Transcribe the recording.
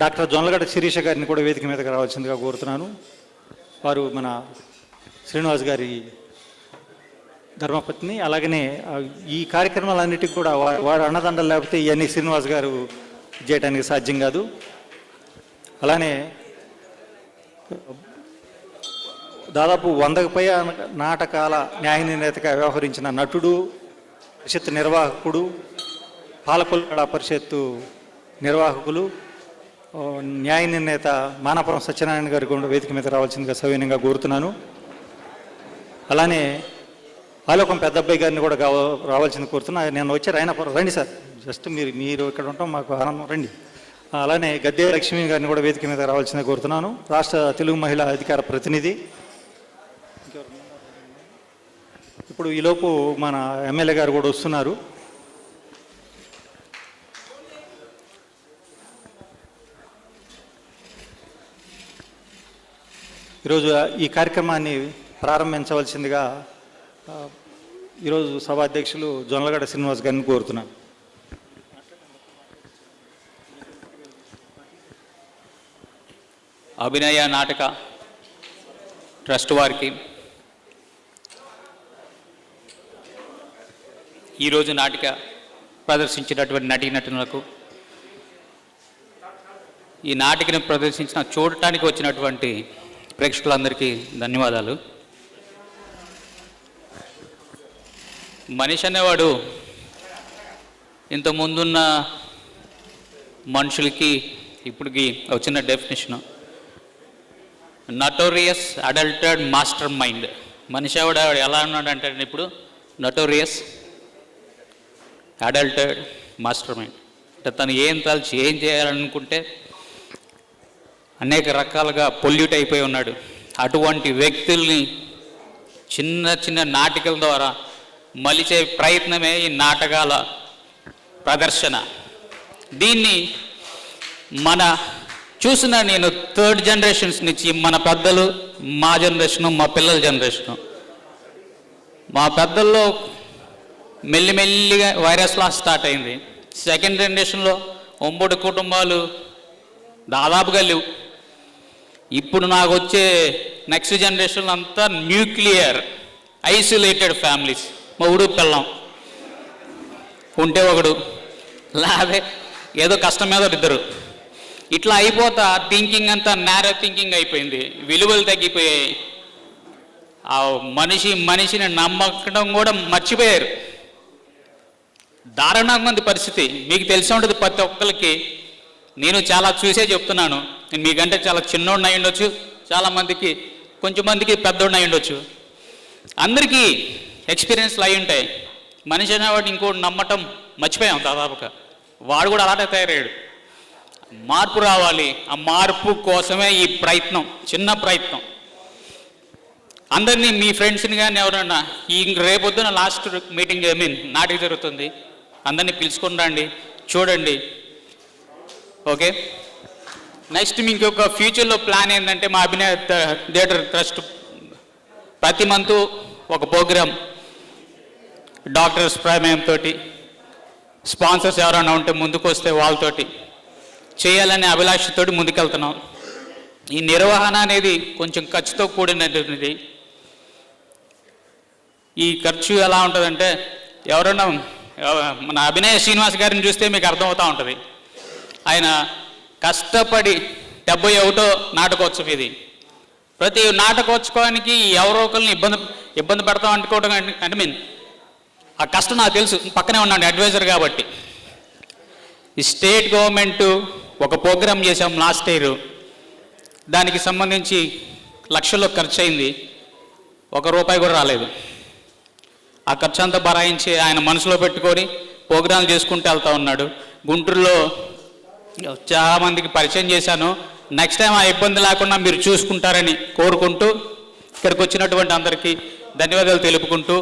Doctor Jonnalagadda Sirisha గారిని కూడా వేదిక మీదకి రావాల్సిందిగా కోరుతున్నాను. వారు మన శ్రీనివాస్ గారి ధర్మపత్ని అలాగనే ఈ కార్యక్రమాలన్నిటికీ కూడా వారు వాడు అన్నదండలు లేకపోతే ఇవన్నీ శ్రీనివాస్ గారు చేయడానికి సాధ్యం కాదు. అలానే దాదాపు వందకు పై నాటకాల న్యాయ నిర్ణేతగా వ్యవహరించిన నటుడు పరిషత్ నిర్వాహకుడు పాలకొల్కడ పరిషత్తు నిర్వాహకులు న్యాయ నిర్ణేత మానపురం సత్యనారాయణ గారి కూడా వేదిక మీద రావాల్సిందిగా సవినయంగా కోరుతున్నాను. అలానే ఆలోకం పెద్ద అబ్బాయి గారిని కూడా రావాల్సింది కోరుతున్నా. నేను వచ్చి ఆయన రండి సార్. జస్ట్ మీరు మీరు ఇక్కడ ఉంటాం మాకు ఆనందం. రండి. అలానే గద్దె లక్ష్మి గారిని కూడా వేదిక మీద రావాల్సిందిగా కోరుతున్నాను. రాష్ట్ర తెలుగు మహిళా అధికార ప్రతినిధి. ఇప్పుడు ఈలోపు మన ఎమ్మెల్యే గారు కూడా వస్తున్నారు. ఈరోజు ఈ కార్యక్రమాన్ని ప్రారంభించవలసిందిగా ఈరోజు సభాధ్యక్షులు జొన్నలగడ శ్రీనివాస్ గారిని కోరుతున్నాను. అభినయ నాటక ట్రస్ట్ వారికి ఈరోజు నాటిక ప్రదర్శించినటువంటి నటీనటులకు ఈ నాటికను ప్రదర్శించిన చూడటానికి వచ్చినటువంటి ప్రేక్షకులందరికీ ధన్యవాదాలు. మనిషి అనేవాడు ఇంత ముందున్న మనుషులకి ఇప్పటికి వచ్చిన definition notorious adulterated mastermind మనిషి ఆవిడ ఎలా ఉన్నాడంటే ఇప్పుడు నటోరియస్ అడల్టెడ్ మాస్టర్ మైండ్ అంటే తను ఏం తలచి ఏం చేయాలనుకుంటే అనేక రకాలుగా పొల్యూట్ అయిపోయి ఉన్నాడు. అటువంటి వ్యక్తుల్ని చిన్న చిన్న నాటికల ద్వారా మలిచే ప్రయత్నమే ఈ నాటకాల ప్రదర్శన. దీన్ని మన చూసిన నేను థర్డ్ జనరేషన్స్ నుంచి మన పెద్దలు మా జనరేషను మా పిల్లల జనరేషను మా పెద్దల్లో మెల్లిమెల్లిగా వైరస్ లా స్టార్ట్ అయింది. సెకండ్ జనరేషన్లో ఒంబడి కుటుంబాలు దాదాపుగా లేవు. ఇప్పుడు నాకు వచ్చే నెక్స్ట్ జనరేషన్ అంతా న్యూక్లియర్ ఐసోలేటెడ్ ఫ్యామిలీస్ మొగుడు పిల్లం ఉంటే ఒకడు లేదే ఏదో కష్టం మీద ఇద్దరు. ఇట్లా అయిపోతా థింకింగ్ అంతా నేరో థింకింగ్ అయిపోయింది. విలువలు తగ్గిపోయాయి. ఆ మనిషి మనిషిని నమ్మకడం కూడా మర్చిపోయారు. దారుణంగా ఉంది పరిస్థితి. మీకు తెలిసి ఉంటుంది ప్రతి ఒక్కరికి నేను చాలా చూసే చెప్తున్నాను. నేను మీకంటే చాలా చిన్నోడిని అయి ఉండొచ్చు చాలా మందికి కొంచెం మందికి పెద్దోడిని అయి ఉండొచ్చు. అందరికీ ఎక్స్పీరియన్స్లు అయి ఉంటాయి. మనిషి అనేవాడు ఇంకోటి నమ్మటం మర్చిపోయాం దాదాపుగా. వాడు కూడా అలానే తయారయ్యాడు. మార్పు రావాలి. ఆ మార్పు కోసమే ఈ ప్రయత్నం చిన్న ప్రయత్నం. అందరినీ మీ ఫ్రెండ్స్ని కానీ ఎవరన్నా ఈ రేపొద్దున లాస్ట్ మీటింగ్ ఐ మీన్ నాటికి జరుగుతుంది. అందరినీ పిలుచుకుని రండి చూడండి. ఓకే? నెక్స్ట్ మీకు ఒక ఫ్యూచర్లో ప్లాన్ ఏంటంటే మా అభినయ థియేటర్ ట్రస్ట్ ప్రతి మంత్ ఒక ప్రోగ్రామ్ డాక్టర్స్ ప్రమేయంతో స్పాన్సర్స్ ఎవరైనా ఉంటే ముందుకు వస్తే వాళ్ళతోటి చేయాలనే అభిలాషతో ముందుకెళ్తున్నాం. ఈ నిర్వహణ అనేది కొంచెం ఖర్చుతో కూడినటువంటిది. ఈ ఖర్చు ఎలా ఉంటుందంటే ఎవరైనా మన అభినయ శ్రీనివాస్ గారిని చూస్తే మీకు అర్థమవుతూ ఉంటుంది. ఆయన కష్టపడి డెబ్బై ఒకటో నాటకోత్సవం ఇది. ప్రతి నాటకోత్సవానికి ఎవరో ఒకరిని ఇబ్బంది ఇబ్బంది పెడతాం అనుకోవడం అంటే మీన్ ఆ కష్టం నాకు తెలుసు. పక్కనే ఉన్నాను అడ్వైజర్ కాబట్టి. ఈ స్టేట్ గవర్నమెంట్ ఒక ప్రోగ్రామ్ చేసాం లాస్ట్ ఇయర్ దానికి సంబంధించి లక్షల్లో ఖర్చు అయింది ఒక రూపాయి కూడా రాలేదు. ఆ ఖర్చు అంతా భరాయించి ఆయన మనసులో పెట్టుకొని ప్రోగ్రాంలు చేసుకుంటూ వెళ్తూ ఉన్నాడు. గుంటూరులో చాలా మందికి పరిచయం చేశాను. నెక్స్ట్ టైం ఆ ఇబ్బంది లేకుండా మీరు చూసుకుంటారని కోరుకుంటూ ఇక్కడికి వచ్చినటువంటి అందరికీ ధన్యవాదాలు తెలుపుకుంటూ.